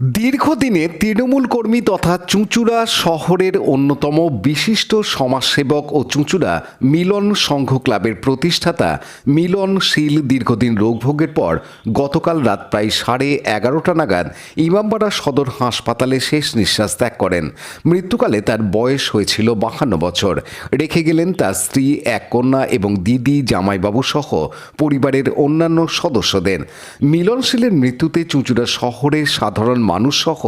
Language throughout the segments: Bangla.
দীর্ঘদিনে তৃণমূল কর্মী তথা চুঁচুড়া শহরের অন্যতম বিশিষ্ট সমাজসেবক ও চুঁচুড়া মিলন সংঘ ক্লাবের প্রতিষ্ঠাতা মিলন শীল দীর্ঘদিন রোগভোগের পর গতকাল রাত প্রায় সাড়ে এগারোটা নাগাদ ইমামবাড়া সদর হাসপাতালে শেষ নিঃশ্বাস ত্যাগ করেন। মৃত্যুকালে তার বয়স হয়েছিল বাহান্ন বছর। রেখে গেলেন তার স্ত্রী, এক কন্যা এবং দিদি, জামাইবাবু সহ পরিবারের অন্যান্য সদস্যদের। মিলনশীলের মৃত্যুতে চুঁচুড়া শহরের সাধারণ মানুষ সহ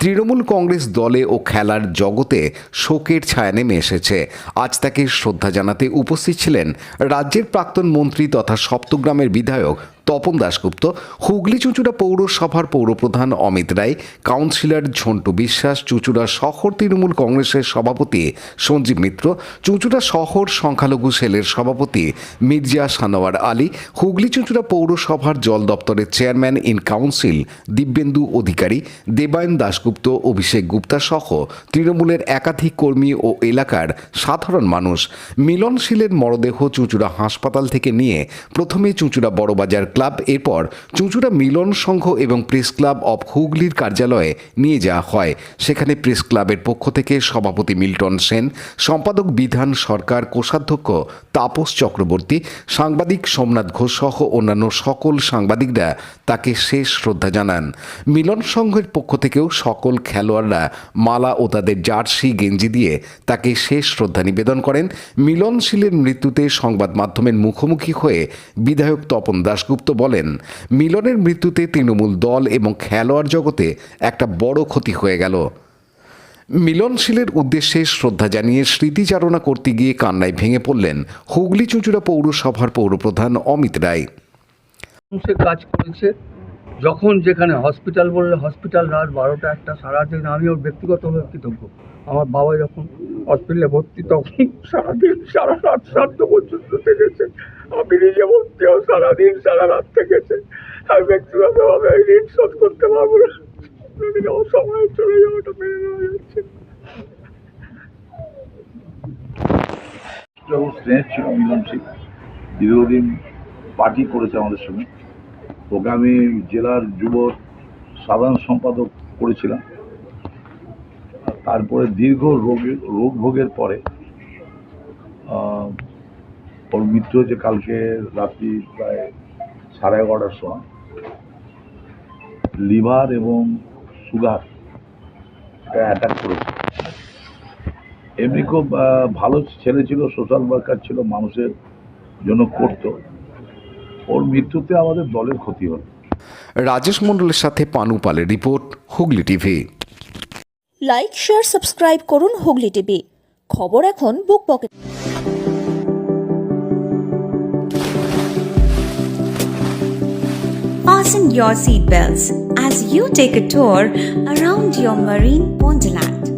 তৃণমূল কংগ্রেস দলে ও খেলার জগতে শোকের ছায়া নেমে এসেছে। আজ তাকে শ্রদ্ধা জানাতে উপস্থিত ছিলেন রাজ্যের প্রাক্তন মন্ত্রী তথা সপ্তগ্রামের বিধায়ক তপন দাশগুপ্ত, হুগলি চুঁচুড়া পৌরসভার পৌরপ্রধান অমিত রায়, কাউন্সিলর ঝন্টু বিশ্বাস, চুঁচুড়া শহর তৃণমূল কংগ্রেসের সভাপতি সঞ্জীব মিত্র, চুঁচুড়া শহর সংখ্যালঘু সেলের সভাপতি মির্জা সানোয়ার আলী, হুগলি চুঁচুড়া পৌরসভার জল দপ্তরের chairman in council Dibyendu Adhikari, Debayan Dasgupta, Abhishek Gupta সহ তৃণমূলের একাধিক কর্মী ও এলাকার সাধারণ মানুষ। মিলনশীলের মরদেহ চুঁচুড়া হাসপাতাল থেকে নিয়ে প্রথমে চুঁচুড়া বড়বাজার ক্লাব এরপর চুঁচুড়া মিলন সংঘ এবং প্রেস ক্লাব অব হুগলির কার্যালয়ে নিয়ে যাওয়া হয়। সেখানে প্রেস ক্লাবের পক্ষ থেকে সভাপতি মিল্টন সেন, সম্পাদক বিধান সরকার, কোষাধ্যক্ষ তাপস চক্রবর্তী, সাংবাদিক সোমনাথ ঘোষ সহ অন্যান্য সকল সাংবাদিকরা তাকে শেষ শ্রদ্ধা জানান। মিলন সংঘের পক্ষ থেকেও সকল খেলোয়াড়রা মালা ও তাদের জার্সি, গেঞ্জি দিয়ে তাকে শেষ শ্রদ্ধা নিবেদন করেন। মিলনশীলের মৃত্যুতে সংবাদ মাধ্যমের মুখোমুখি হয়ে বিধায়ক তপন দাশগুপ্ত বলেন, মিলনের মৃত্যুতে তৃণমূল দল এবং খেলোয়াড় জগতে একটা বড় ক্ষতি হয়ে গেল। মিলনশীলের উদ্দেশ্যে শ্রদ্ধা জানিয়ে স্মৃতিচারণা করতে গিয়ে কান্নায় ভেঙে পড়লেন হুগলি চুঁচুড়া পৌরসভার পৌরপ্রধান অমিত রায়। কাজ করেছে। যখন যেখানে হসপিটাল বললে হসপিটাল রাত বারোটা একটা সারাদিন আমি ওর ব্যক্তিগতভাবে কৃতজ্ঞ। আমার বাবা যখন হসপিটালে ভর্তি, তখন সারাদিন, সারা রাত সাতটা পর্যন্ত থেকেছে। আমি নিজে ভর্তিও সারাদিন, সারা রাত থেকেছে। আমি ব্যক্তিগতভাবে ঋণ শোধ করতে পারব না। সময় চলে যাওয়াটা মেনে নেওয়া যাচ্ছে স্নেহ ছিল মিলনশীল দীর্ঘদিন পার্টি করেছে আমাদের সঙ্গে। ওকে আমি জেলার যুব সাধারণ সম্পাদক করেছিলাম। তারপরে দীর্ঘ রোগে, রোগ ভোগের পরে ওর মৃত্যু হয়েছে কালকে রাত্রি প্রায় সাড়ে এগারোটার সময়। লিভার এবং সুগার অ্যাটাক করেছে। এমনি খুব ভালো ছেলে ছিল সোশ্যাল ওয়ার্কার ছিল, মানুষের জন্য করতো। ওর মৃত্যুতে আমাদের দলের ক্ষতি হলো। রাজেশ মণ্ডলের সাথে পানু পালের report Hooghly TV. Like share subscribe করুন হুগলি টিভি। খবর এখন book pocket Fasten your seatbelts as you take a tour around your marine wonderland.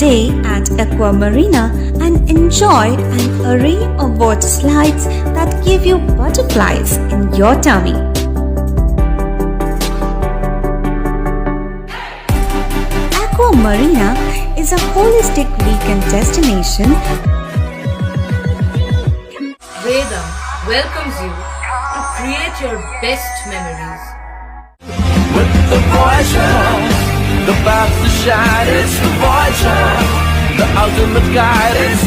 Spend a day at Aqua Marina and enjoy an array of water slides that give you butterflies in your tummy. Aqua Marina is a holistic weekend destination Veda welcomes you to create your best memories. the Voyager. The path shine, it's the Voyager. The ultimate guide, it's